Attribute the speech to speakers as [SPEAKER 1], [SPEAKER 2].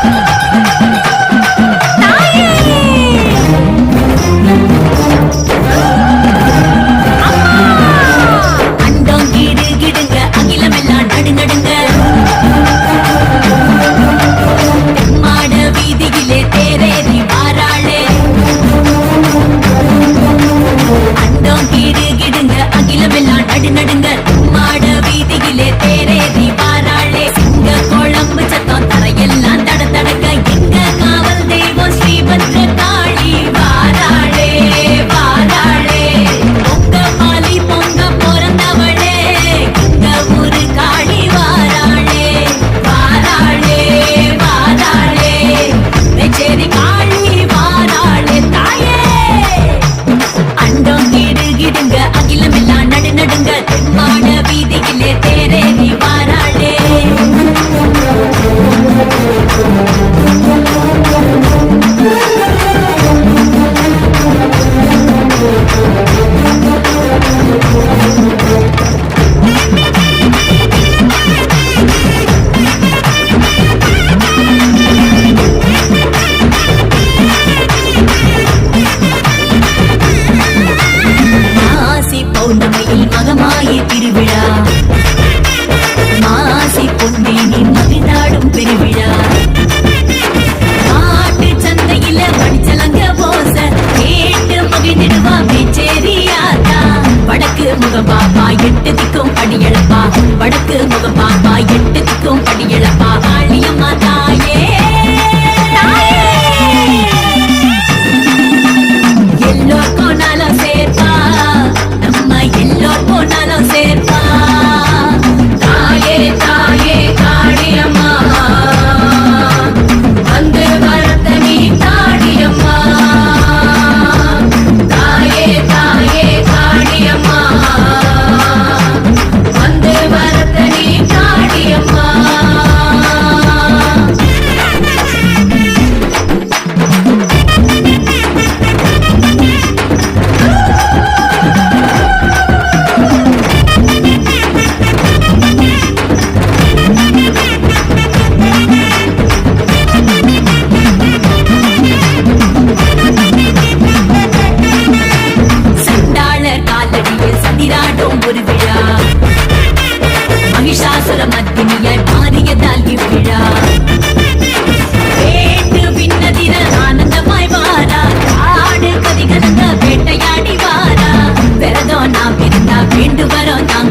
[SPEAKER 1] Thank you. வடக்கு முகம் பாப்பா எட்டு திக்கும் படியளப்பா ஆழியம்மா பாசுர மத்தினியாய் பாடியதால் இவ்விழா. வேட்டு விண்ணதிர ஆனந்தமாய் வாரா. காடு கதிகலந்த வேட்டையாடி வாரா. பெறதோ நாம் இருந்தா வேண்டு வரோ நாம்